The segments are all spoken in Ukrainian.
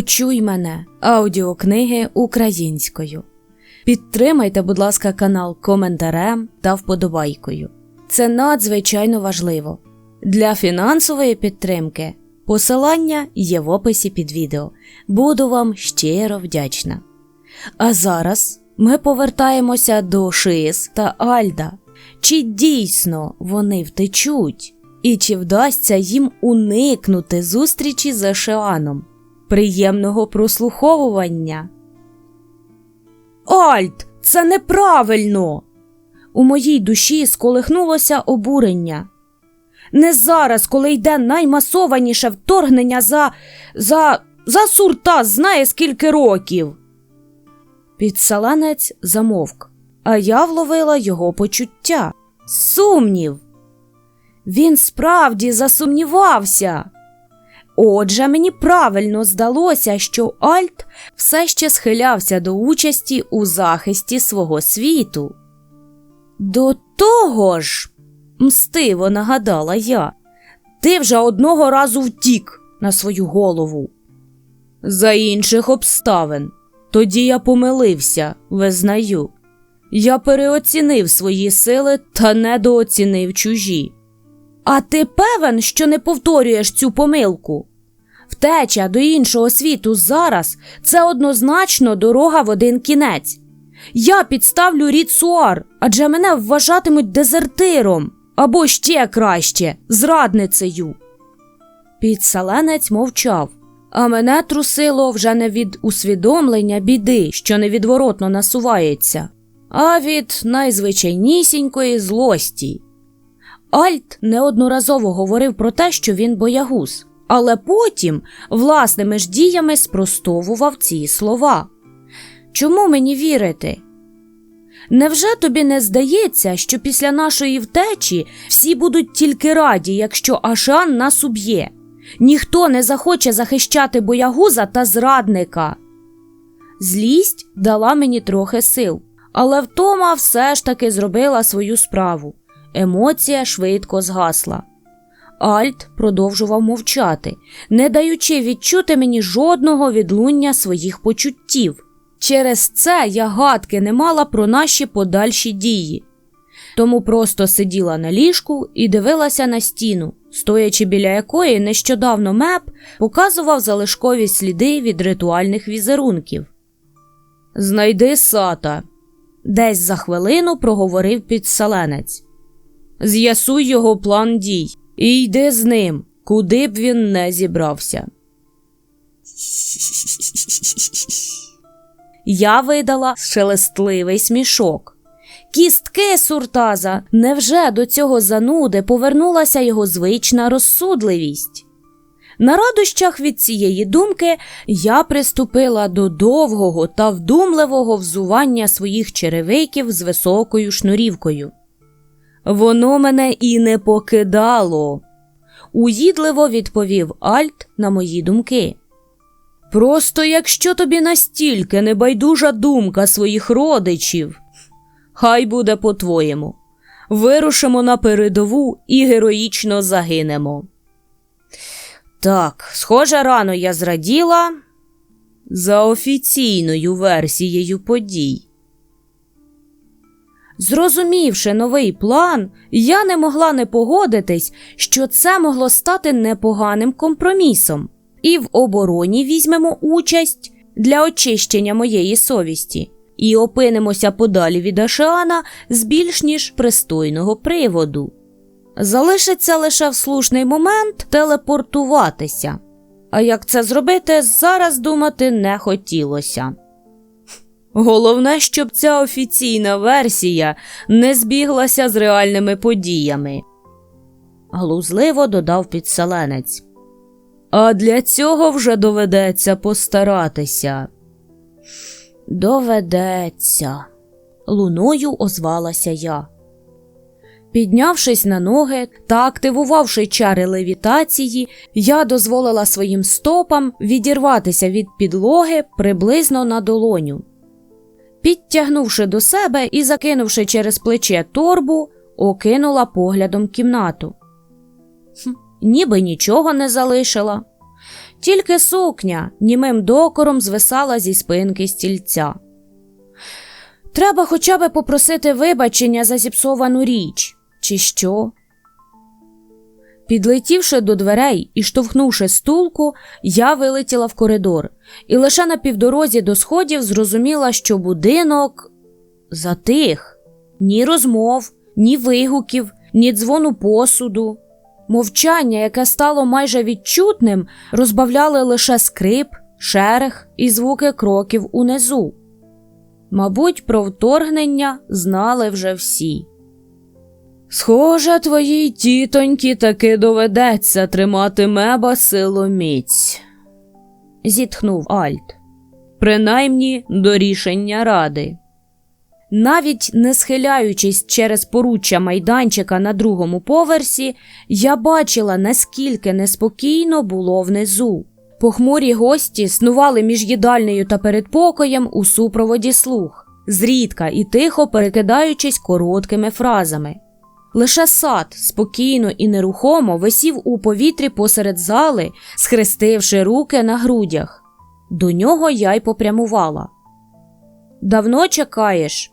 Почуй мене аудіокниги українською. Підтримайте, будь ласка, канал коментарем та вподобайкою. Це надзвичайно важливо. Для фінансової підтримки посилання є в описі під відео. Буду вам щиро вдячна. А зараз ми повертаємося до Шиз та Альда. Чи дійсно вони втечуть? І чи вдасться їм уникнути зустрічі з Ашеаном? Приємного прослуховування. Альт, це неправильно. У моїй душі сколихнулося обурення. Не зараз, коли йде наймасованіше вторгнення за. за. за сурта знає скільки років. Підсаланець замовк, а я вловила його почуття. Сумнів. Він справді засумнівався. Отже, мені правильно здалося, що Альт все ще схилявся до участі у захисті свого світу. До того ж, мстиво нагадала я, ти вже одного разу втік на свою голову. За інших обставин. Тоді я помилився, визнаю. Я переоцінив свої сили та недооцінив чужі. А ти певен, що не повторюєш цю помилку? Втеча до іншого світу зараз це однозначно дорога в один кінець. Я підставлю рід Суар, адже мене вважатимуть дезертиром або ще краще зрадницею. Підсаленець мовчав, а мене трусило вже не від усвідомлення біди, що невідворотно насувається, а від найзвичайнісінької злості. Альт неодноразово говорив про те, що він боягуз, але потім власними ж діями спростовував ці слова. Чому мені вірити? Невже тобі не здається, що після нашої втечі всі будуть тільки раді, якщо Ашан нас уб'є? Ніхто не захоче захищати боягуза та зрадника. Злість дала мені трохи сил, але втома все ж таки зробила свою справу. Емоція швидко згасла. Альт продовжував мовчати, не даючи відчути мені жодного відлуння своїх почуттів. Через це я гадки не мала про наші подальші дії. Тому просто сиділа на ліжку і дивилася на стіну, стоячи біля якої нещодавно меп показував залишкові сліди від ритуальних візерунків. Знайди сата, десь за хвилину проговорив підсаленець. З'ясуй його план дій і йди з ним, куди б він не зібрався. Я видала шелестливий смішок. Кістки суртаза, невже до цього зануди повернулася його звична розсудливість? На радощах від цієї думки я приступила до довгого та вдумливого взування своїх черевиків з високою шнурівкою. Воно мене і не покидало, уїдливо відповів Альт на мої думки. Просто якщо тобі настільки небайдужа думка своїх родичів, хай буде по-твоєму. Вирушимо на передову і героїчно загинемо. Так, схоже, рано я зраділа за офіційною версією подій. Зрозумівши новий план, я не могла не погодитись, що це могло стати непоганим компромісом, і в обороні візьмемо участь для очищення моєї совісті і опинимося подалі від Ашеана з більш ніж пристойного приводу. Залишиться лише в слушний момент телепортуватися. А як це зробити, зараз думати не хотілося. Головне, щоб ця офіційна версія не збіглася з реальними подіями, глузливо додав підселенець. А для цього вже доведеться постаратися. Доведеться, луною озвалася я. Піднявшись на ноги та активувавши чари левітації, я дозволила своїм стопам відірватися від підлоги приблизно на долоню. Підтягнувши до себе і закинувши через плече торбу, окинула поглядом кімнату. Хм, ніби нічого не залишила. Тільки сукня німим докором звисала зі спинки стільця. Треба хоча б попросити вибачення за зіпсовану річ, чи що? Підлетівши до дверей і штовхнувши стулку, я вилетіла в коридор, і лише на півдорозі до сходів зрозуміла, що будинок затих ні розмов, ні вигуків, ні дзвону посуду. Мовчання, яке стало майже відчутним, розбавляли лише скрип, шерех і звуки кроків унизу. Мабуть, про вторгнення знали вже всі. Схоже, твоїй тітоньки таки доведеться тримати меба силоміць, зітхнув Альт. Принаймні до рішення ради. Навіть не схиляючись через поруччя майданчика на другому поверсі, я бачила, наскільки неспокійно було внизу. Похмурі гості снували між їдальнею та передпокоєм у супроводі слуг, зрідка і тихо перекидаючись короткими фразами. Лише сад спокійно і нерухомо висів у повітрі посеред зали, схрестивши руки на грудях. До нього я й попрямувала. Давно чекаєш?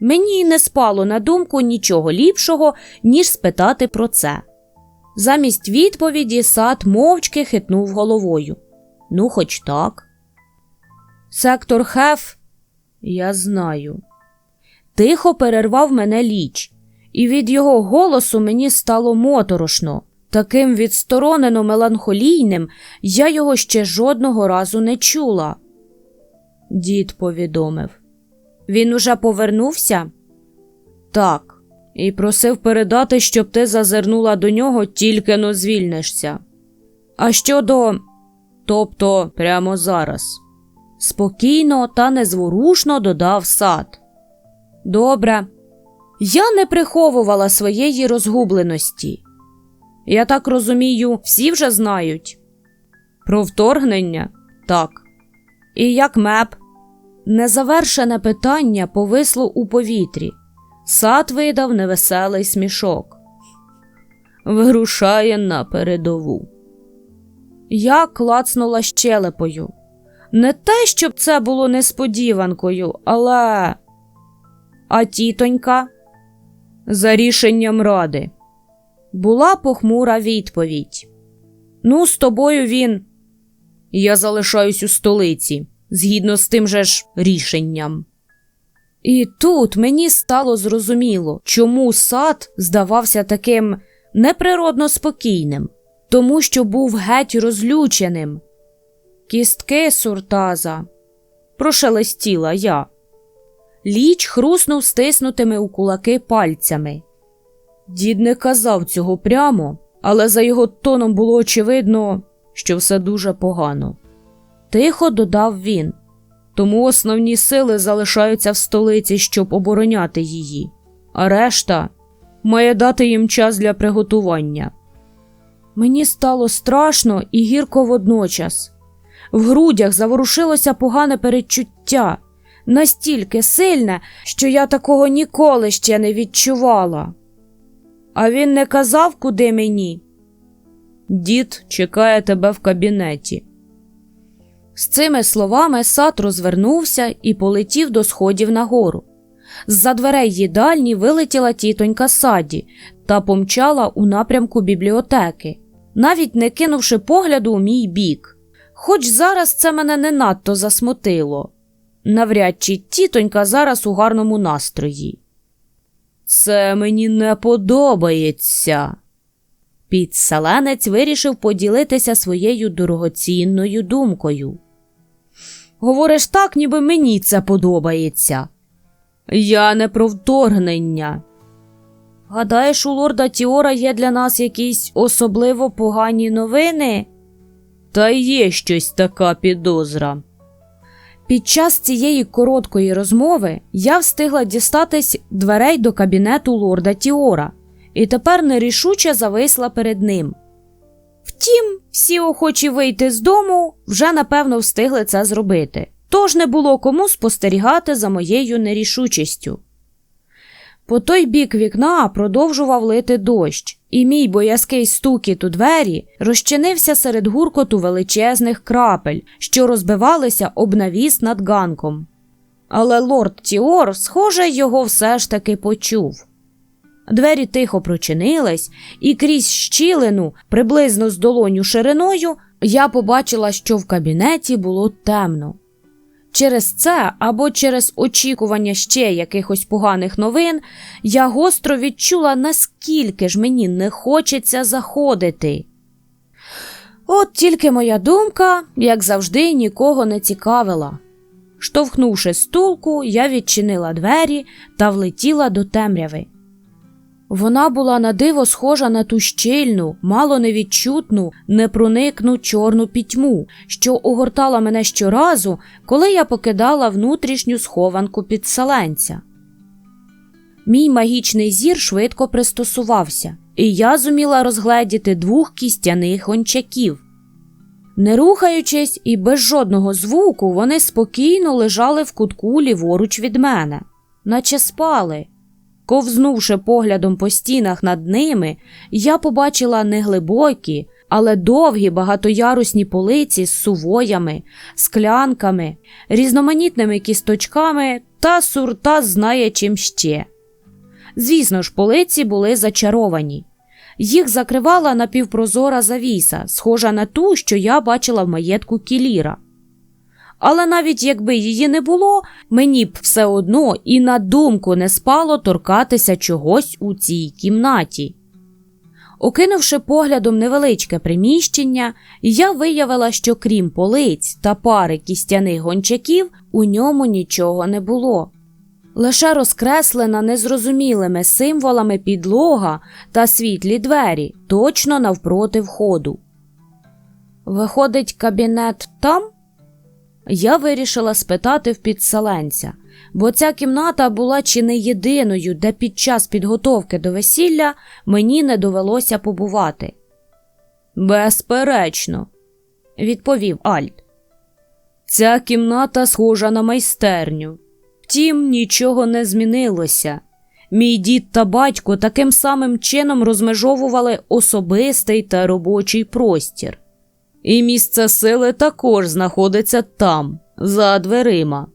Мені й не спало на думку нічого ліпшого, ніж спитати про це. Замість відповіді сад мовчки хитнув головою. Ну, хоч так. Сектор Хеф, я знаю. Тихо перервав мене ліч, і від його голосу мені стало моторошно. Таким відсторонено меланхолійним я його ще жодного разу не чула. Дід повідомив. Він уже повернувся? Так, і просив передати, щоб ти зазирнула до нього, тільки но звільнишся. А щодо, тобто прямо зараз. Спокійно та незворушно додав сад. Добре. Я не приховувала своєї розгубленості. Я так розумію, всі вже знають. Про вторгнення? Так. І як меп? Незавершене питання повисло у повітрі. Сад видав невеселий смішок. Вирушає на передову. Я клацнула щелепою. Не те, щоб це було несподіванкою, але. А тітонька? За рішенням ради. Була похмура відповідь. Ну, з тобою він. Я залишаюсь у столиці згідно з тим же ж рішенням. І тут мені стало зрозуміло, чому сад здавався таким неприродно спокійним, тому що був геть розлюченим. Кістки суртаза, прошелестіла я. Ліч хруснув стиснутими у кулаки пальцями. Дід не казав цього прямо, але за його тоном було очевидно, що все дуже погано. Тихо додав він. Тому основні сили залишаються в столиці, щоб обороняти її, а решта має дати їм час для приготування. Мені стало страшно і гірко водночас. В грудях заворушилося погане передчуття, настільки сильне, що я такого ніколи ще не відчувала. А він не казав, куди мені. Дід чекає тебе в кабінеті. З цими словами сад розвернувся і полетів до сходів нагору. З-за дверей їдальні вилетіла тітонька саді та помчала у напрямку бібліотеки, навіть не кинувши погляду у мій бік. Хоч зараз це мене не надто засмутило. Навряд чи тітонька зараз у гарному настрої. Це мені не подобається. Підселенець вирішив поділитися своєю дорогоцінною думкою. Говориш так, ніби мені це подобається. Я не про вторгнення. Гадаєш, у лорда Тіора є для нас якісь особливо погані новини? Та є щось така підозра. Під час цієї короткої розмови я встигла дістатись дверей до кабінету лорда Тіора і тепер нерішуче зависла перед ним. Втім, всі охочі вийти з дому вже напевно встигли це зробити, тож не було кому спостерігати за моєю нерішучістю. По той бік вікна продовжував лити дощ, і мій боязкий стукіт у двері розчинився серед гуркоту величезних крапель, що розбивалися об навіс над ганком. Але лорд Тіор, схоже, його все ж таки почув. Двері тихо прочинились, і крізь щілину, приблизно з долоню шириною, я побачила, що в кабінеті було темно. Через це або через очікування ще якихось поганих новин я гостро відчула, наскільки ж мені не хочеться заходити. От тільки моя думка, як завжди, нікого не цікавила. Штовхнувши стулку, я відчинила двері та влетіла до темряви. Вона була на диво схожа на ту щільну, мало невідчутну, непроникну чорну пітьму, що огортала мене щоразу, коли я покидала внутрішню схованку підселенця. Мій магічний зір швидко пристосувався, і я зуміла розгледіти двох кістяних гончаків. Не рухаючись і без жодного звуку, вони спокійно лежали в кутку ліворуч від мене, наче спали. Ковзнувши поглядом по стінах над ними, я побачила не глибокі, але довгі багатоярусні полиці з сувоями, склянками, різноманітними кісточками та сурта знає чим ще. Звісно ж, полиці були зачаровані. Їх закривала напівпрозора завіса, схожа на ту, що я бачила в маєтку Кіліра. Але навіть якби її не було, мені б все одно і на думку не спало торкатися чогось у цій кімнаті. Окинувши поглядом невеличке приміщення, я виявила, що крім полиць та пари кістяних гончаків, у ньому нічого не було. Лише розкреслена незрозумілими символами підлога та світлі двері точно навпроти входу. Виходить, кабінет там? Я вирішила спитати в підселенця, бо ця кімната була чи не єдиною, де під час підготовки до весілля мені не довелося побувати. Безперечно, відповів Альт. Ця кімната схожа на майстерню. Втім, нічого не змінилося. Мій дід та батько таким самим чином розмежовували особистий та робочий простір. І місце сили також знаходиться там, за дверима.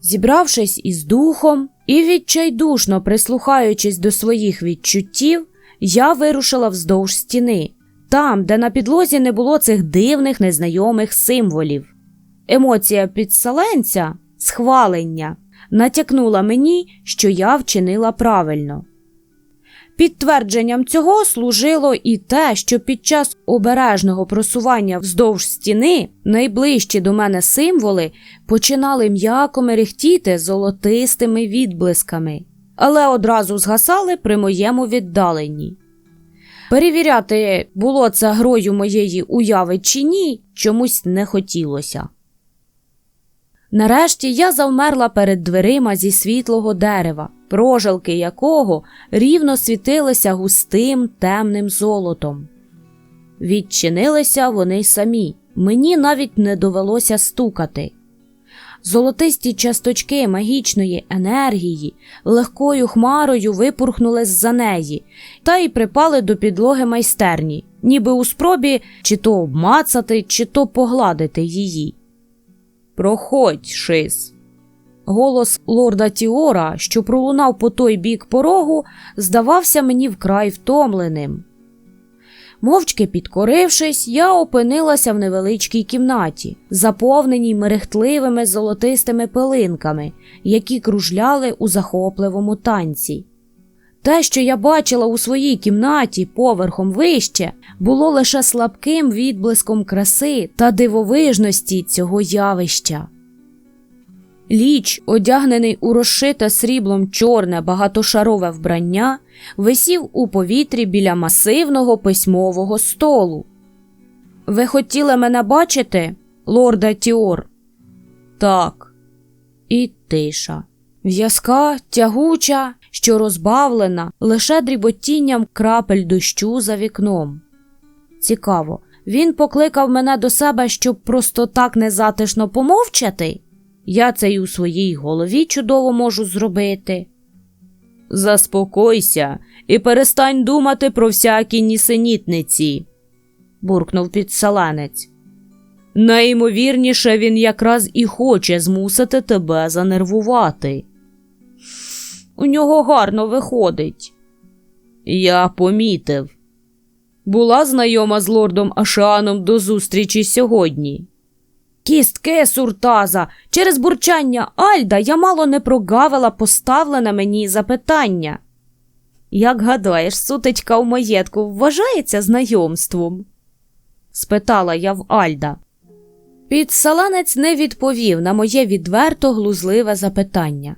Зібравшись із духом і відчайдушно прислухаючись до своїх відчуттів, я вирушила вздовж стіни, там, де на підлозі не було цих дивних незнайомих символів. Емоція підселенця, схвалення, натякнула мені, що я вчинила правильно. Підтвердженням цього служило і те, що під час обережного просування вздовж стіни найближчі до мене символи починали м'яко мерехтіти золотистими відблисками, але одразу згасали при моєму віддаленні. Перевіряти, було це грою моєї уяви чи ні, чомусь не хотілося. Нарешті я завмерла перед дверима зі світлого дерева, прожилки якого рівно світилися густим темним золотом. Відчинилися вони самі, мені навіть не довелося стукати. Золотисті часточки магічної енергії легкою хмарою випурхнули з-за неї та й припали до підлоги майстерні, ніби у спробі чи то обмацати, чи то погладити її. Проходь, шис. Голос лорда Тіора, що пролунав по той бік порогу, здавався мені вкрай втомленим. Мовчки підкорившись, я опинилася в невеличкій кімнаті, заповненій мерехтливими золотистими пилинками, які кружляли у захопливому танці. Те, що я бачила у своїй кімнаті поверхом вище, було лише слабким відблиском краси та дивовижності цього явища. Ліч, одягнений у розшите сріблом чорне багатошарове вбрання, висів у повітрі біля масивного письмового столу. Ви хотіли мене бачити, лорда Тіор? Так. І тиша. В'язка, тягуча, що розбавлена лише дріботінням крапель дощу за вікном. Цікаво, він покликав мене до себе, щоб просто так незатишно помовчати. Я це й у своїй голові чудово можу зробити. заспокойся і перестань думати про всякі нісенітниці, буркнув підсаланець. Найімовірніше, він якраз і хоче змусити тебе занервувати. У нього гарно виходить. Я помітив. Була знайома з лордом Ашаном до зустрічі сьогодні. Кістки суртаза, через бурчання Альда я мало не прогавила поставлене мені запитання. Як гадаєш, сутичка в маєтку вважається знайомством? спитала я в Альда. Підсаланець не відповів на моє відверто глузливе запитання.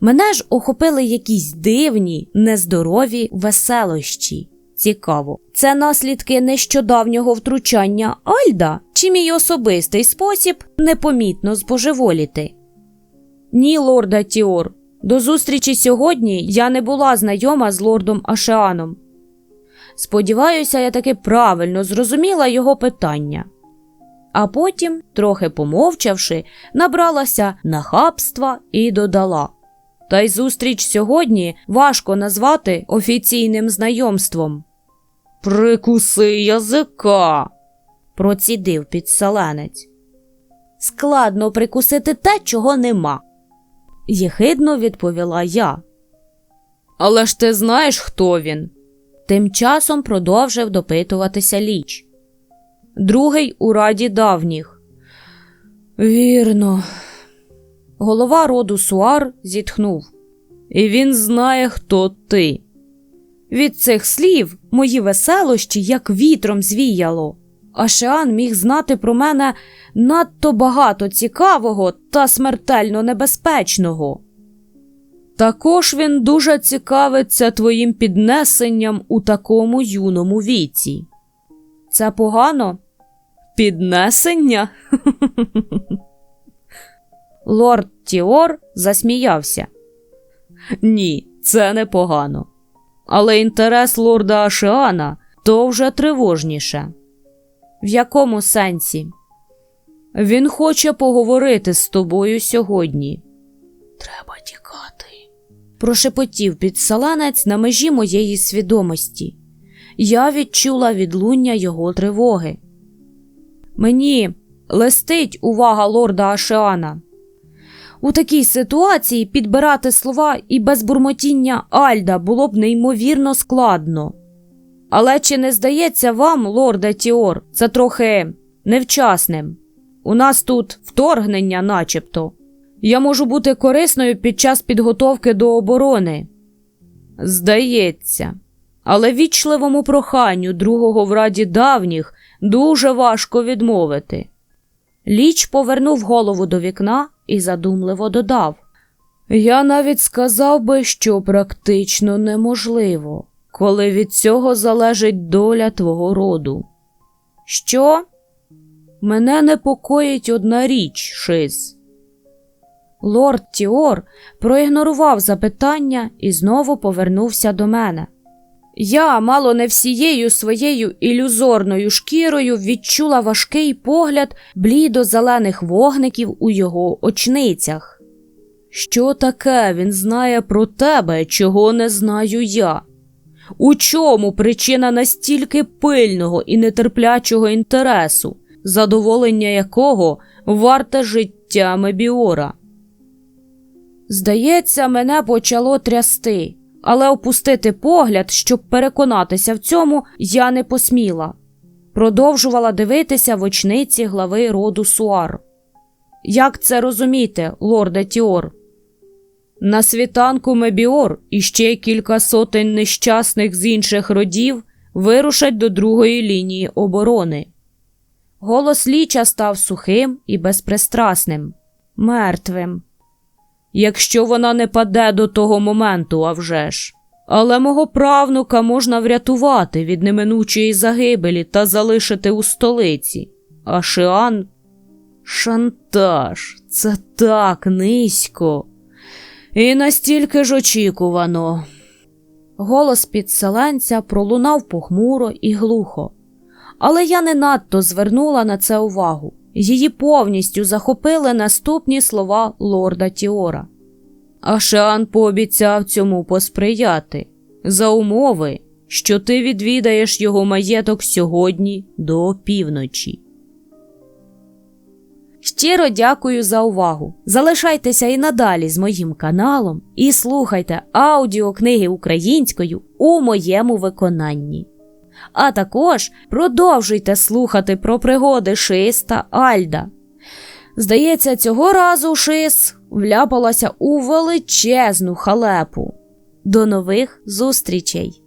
Мене ж охопили якісь дивні, нездорові веселощі. Цікаво, це наслідки нещодавнього втручання Альда чи мій особистий спосіб непомітно збожеволіти? Ні, лорда Тіор. До зустрічі сьогодні я не була знайома з лордом Ашеаном. Сподіваюся, я таки правильно зрозуміла його питання. А потім, трохи помовчавши, набралася нахабства і додала. Та й зустріч сьогодні важко назвати офіційним знайомством. Прикуси язика, процідив підсаленець. Складно прикусити те, чого нема, єхидно відповіла я. Але ж ти знаєш, хто він? Тим часом продовжив допитуватися ліч. Другий у раді давніх. Вірно. Голова роду Суар зітхнув. І він знає, хто ти. Від цих слів мої веселощі як вітром звіяло. Ашеан міг знати про мене надто багато цікавого та смертельно небезпечного. Також він дуже цікавиться твоїм піднесенням у такому юному віці. Це погано? Піднесення? Лорд Тіор засміявся. Ні, це не погано. Але інтерес лорда Ашеана то вже тривожніше. В якому сенсі? Він хоче поговорити з тобою сьогодні. Треба тікати. Прошепотів підсаланець на межі моєї свідомості. Я відчула відлуння його тривоги. Мені листить увага лорда Ашеана. У такій ситуації підбирати слова і без бурмотіння Альда було б неймовірно складно. Але чи не здається вам, лорде Тіор, це трохи невчасним? У нас тут вторгнення, начебто. Я можу бути корисною під час підготовки до оборони. Здається, але вічливому проханню другого в раді давніх дуже важко відмовити. Ліч повернув голову до вікна і задумливо додав Я навіть сказав би, що практично неможливо, коли від цього залежить доля твого роду. Що? Мене непокоїть одна річ, Шиз. Лорд Тіор проігнорував запитання і знову повернувся до мене. Я, мало не всією своєю ілюзорною шкірою відчула важкий погляд блідо-зелених вогників у його очницях. Що таке він знає про тебе, чого не знаю я? У чому причина настільки пильного і нетерплячого інтересу, задоволення якого варте життя Мебіора? Здається, мене почало трясти але опустити погляд, щоб переконатися в цьому, я не посміла. Продовжувала дивитися в очниці глави роду Суар. Як це розуміти, лорде Тіор? На світанку Мебіор і ще кілька сотень нещасних з інших родів вирушать до другої лінії оборони. Голос ліча став сухим і безпристрасним, мертвим якщо вона не паде до того моменту, а вже ж. Але мого правнука можна врятувати від неминучої загибелі та залишити у столиці. А Шиан шантаж, це так низько. І настільки ж очікувано. Голос підселенця пролунав похмуро і глухо, але я не надто звернула на це увагу. Її повністю захопили наступні слова лорда Тіора. А Шан пообіцяв цьому посприяти за умови, що ти відвідаєш його маєток сьогодні до опівночі. Щиро дякую за увагу. Залишайтеся і надалі з моїм каналом і слухайте аудіокниги українською у моєму виконанні. А також продовжуйте слухати про пригоди Шис та Альда. Здається, цього разу Шис вляпалася у величезну халепу. До нових зустрічей!